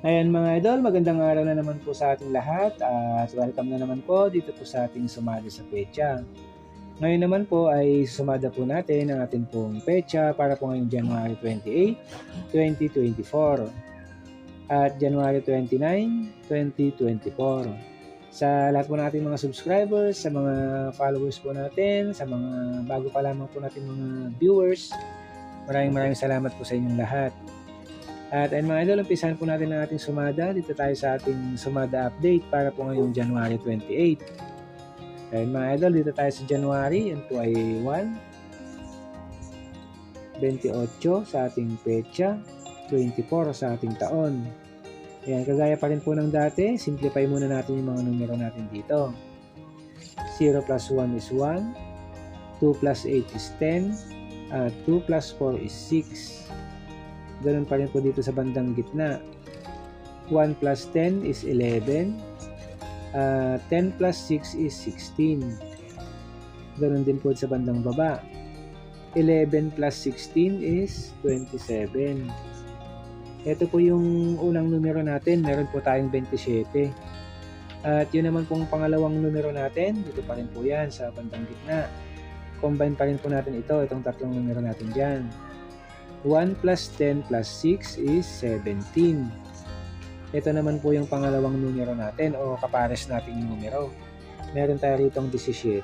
Ayan mga idol, magandang araw na naman po sa ating lahat at welcome na naman po dito po sa ating sumada sa pecha. Ngayon naman po ay sumada po natin ang ating pong pecha para po ngayong January 28, 2024 at January 29, 2024. Sa lahat po nating mga subscribers, sa mga followers po natin, sa mga bago pa lamang po natin mga viewers, maraming maraming salamat po sa inyong lahat. At ayun mga idol, umpisahan po natin ang ating sumada. Dito tayo sa ating sumada update para po ngayong January 28. Ayun mga idol, dito tayo sa January. Yan po ay 1, 28 sa ating pecha, 24 sa ating taon. Ayan, kagaya pa rin po ng dati, simplify muna natin yung mga numero natin dito. 0 plus 1 is 1, 2 plus 8 is 10, at 2 plus 4 is 6. Ganun pa rin po dito sa bandang gitna. 1 plus 10 is 11. Uh, 10 plus 6 is 16. Ganun din po sa bandang baba. 11 plus 16 is 27. Ito po yung unang numero natin. Meron po tayong 27. At yun naman pong pangalawang numero natin. Dito pa rin po yan sa bandang gitna. Combine pa rin po natin ito. Itong tatlong numero natin dyan. 1 plus 10 plus 6 is 17. Ito naman po yung pangalawang numero natin o kapares nating numero. Meron tayo rito 17.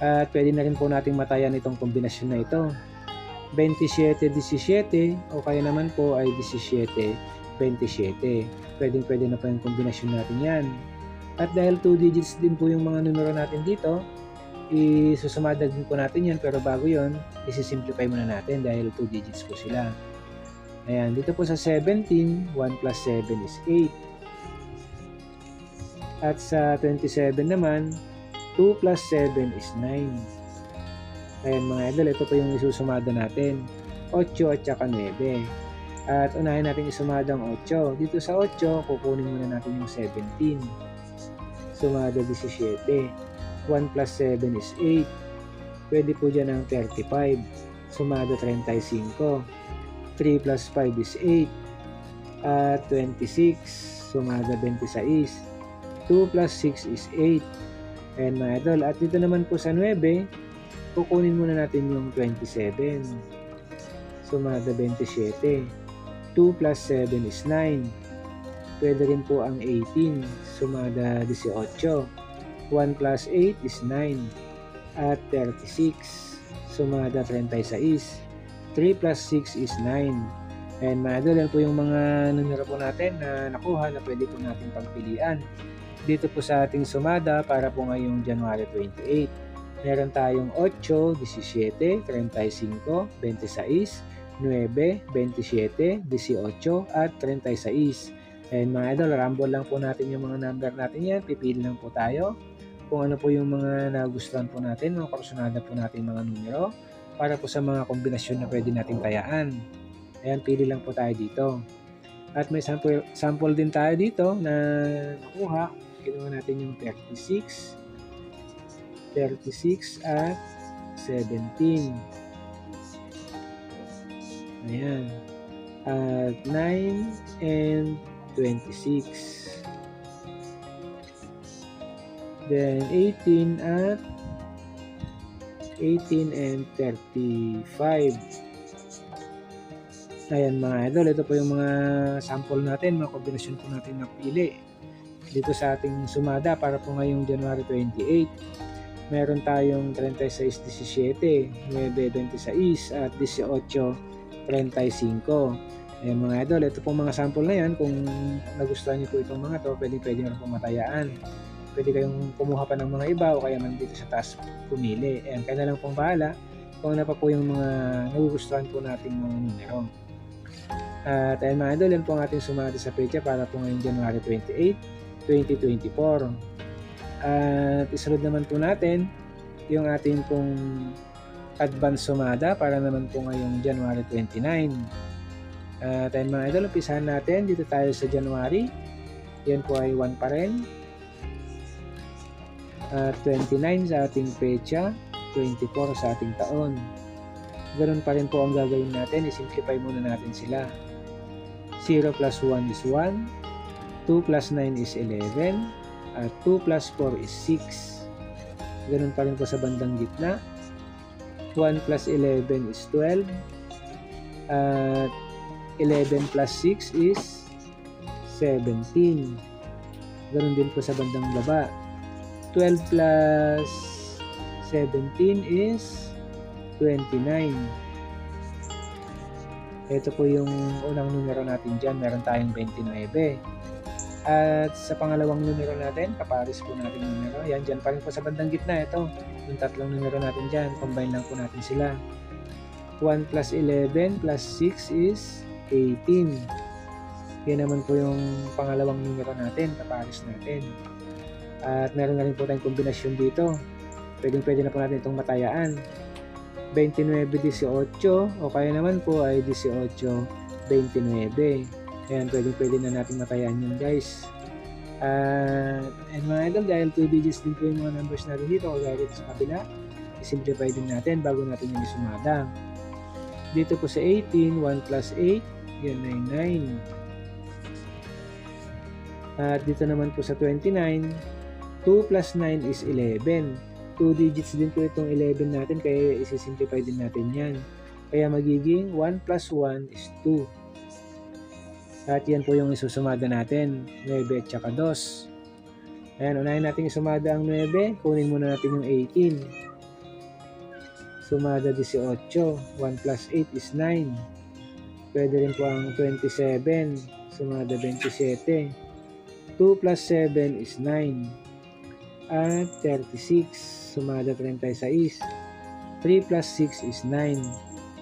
At pwede na rin po nating matayan itong kombinasyon na ito. 27-17 o kaya naman po ay 17-27. Pwedeng pwede na po yung kombinasyon natin yan. At dahil 2 digits din po yung mga numero natin dito, isusumadag po natin yan pero bago yon isi-simplify muna natin dahil 2 digits po sila. Ayan, dito po sa 17, 1 plus 7 is 8. At sa 27 naman, 2 plus 7 is 9. Ayan mga idol, ito po yung isusumada natin. 8 at saka 9. At unahin natin isumada ang 8. Dito sa 8, kukunin muna natin yung 17. Sumada 17. 1 plus 7 is 8. Pwede po dyan ang 35. Sumado 35. 3 plus 5 is 8. At 26. Sumada 26. 2 plus 6 is 8. Ayan mga idol. At dito naman po sa 9, kukunin muna natin yung 27. Sumada 27. 2 plus 7 is 9. Pwede rin po ang 18. Sumada 18. 1 plus 8 is 9 at 36 sumada 36 3 plus 6 is 9 and mga idol yan po yung mga numero po natin na nakuha na pwede po natin pagpilian. Dito po sa ating sumada para po ngayong January 28 meron tayong 8, 17, 35, 26 9, 27, 18 at 36 And mga idol, rumble lang po natin yung mga number natin yan. Pipili lang po tayo kung ano po yung mga nagustuhan po natin, mga kursunada po natin mga numero para po sa mga kombinasyon na pwede nating tayaan. Ayan, pili lang po tayo dito. At may sample, sample din tayo dito na nakuha. Kinuha natin yung 36, 36 at 17. Ayan. At 9 and 26. Then 18 at 18 and 35. Ayan mga idol, ito po yung mga sample natin, mga kombinasyon po natin na pili dito sa ating sumada para po ngayong January 28. Meron tayong 36-17, 9-26 at 18-35. Ayan mga idol, ito pong mga sample na yan. Kung nagustuhan niyo po itong mga to, pwede pwede na po matayaan pwede kayong kumuha pa ng mga iba o kaya man dito sa taas pumili. Ayan, kaya na lang pong bahala kung ano pa po yung mga nagugustuhan po nating mga numero. At ayan mga idol, yan po ang ating sumati sa pecha para po ngayong January 28, 2024. At isunod naman po natin yung ating pong advance sumada para naman po ngayong January 29. At ayan mga idol, umpisahan natin dito tayo sa January. Yan po ay 1 pa rin uh, 29 sa ating pecha, 24 sa ating taon. Ganun pa rin po ang gagawin natin, isimplify muna natin sila. 0 0 plus 1 is 1, 2 plus 9 is 11, at 2 plus 4 is 6. Ganun pa rin po sa bandang gitna. 1 plus 11 is 12, at 11 plus 6 is 17. Ganun din po sa bandang baba. 12 plus 17 is 29. Ito po yung unang numero natin dyan. Meron tayong 29. At sa pangalawang numero natin, kapares po natin numero. Yan, dyan pa rin po sa bandang gitna. Ito, yung tatlong numero natin dyan. Combine lang po natin sila. 1 plus 11 plus 6 is 18. Yan naman po yung pangalawang numero natin, kapares natin. At meron na rin po tayong kombinasyon dito. Pwedeng pwede na po natin itong matayaan. 29-18 o kaya naman po ay 18-29. Ayan, pwedeng pwede na natin matayaan yun guys. At and mga idol, dahil 2 digits din po yung mga numbers natin dito, kagaya dito sa kabila, isimplify din natin bago natin yung isumada. Dito po sa 18, 1 plus 8, yan ay 9. At dito naman po sa 29, 2 plus 9 is 11. 2 digits din po itong 11 natin kaya isisimplify din natin yan. Kaya magiging 1 plus 1 is 2. At yan po yung isusumada natin, 9 at saka 2. Ayan, unahin natin isumada ang 9, kunin muna natin yung 18. Sumada 18, 1 plus 8 is 9. Pwede rin po ang 27, sumada 27. 2 plus 7 is 9 at 36. Sumada 36. 3 plus 6 is 9.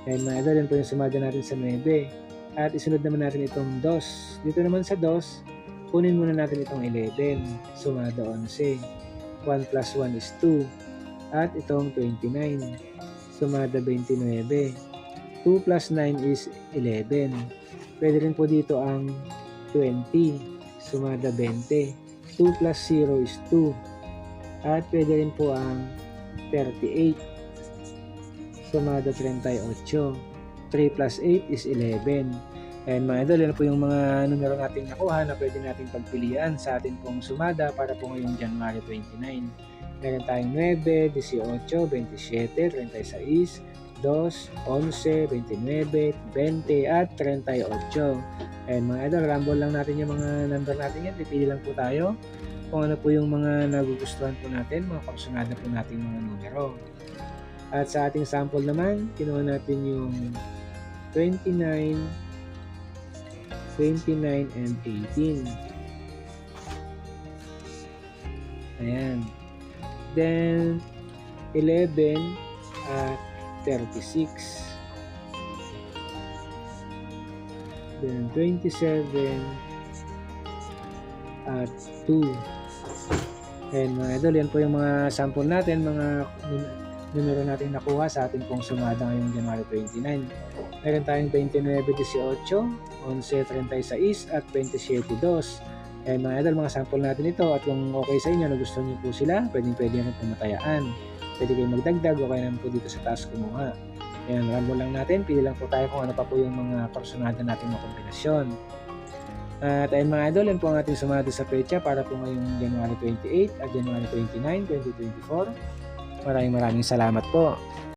Kaya mga idol, yan po yung sumada natin sa 9. At isunod naman natin itong 2. Dito naman sa 2, kunin muna natin itong 11. Sumada 11. 1 plus 1 is 2. At itong 29. Sumada 29. 2 plus 9 is 11. Pwede rin po dito ang 20. Sumada 20. 2 plus 0 is 2. At pwede rin po ang 38. Sumada 38. 3 plus 8 is 11. And mga idol, yan po yung mga numero nating nakuha na pwede nating pagpilian sa atin pong sumada para po ngayong January 29. Meron tayong 9, 18, 27, 36, 2, 11, 29, 20, at 38. And mga idol, rumble lang natin yung mga number natin yan. Pipili lang po tayo kung ano po yung mga nagugustuhan po natin, mga kasunada po natin mga numero. At sa ating sample naman, kinuha natin yung 29, 29, and 18. Ayan. Then, 11 at 36. Then, 27 at 2. And mga idol, yan po yung mga sample natin, mga num- numero natin nakuha sa ating pong sumada ngayong January 29. Meron tayong 29-18, 11-36 at 27-2. And mga idol, mga sample natin ito at kung okay sa inyo, nagustuhan niyo po sila, pwedeng pwede nyo pumatayaan. Pwede kayong magdagdag o kaya naman po dito sa taas kumuha. Ayan, rambo lang natin, pili lang po tayo kung ano pa po yung mga personada natin na kombinasyon. At ayun mga idol, yan po ang ating sumada sa pecha para po ngayong January 28 at January 29, 2024. Maraming maraming salamat po.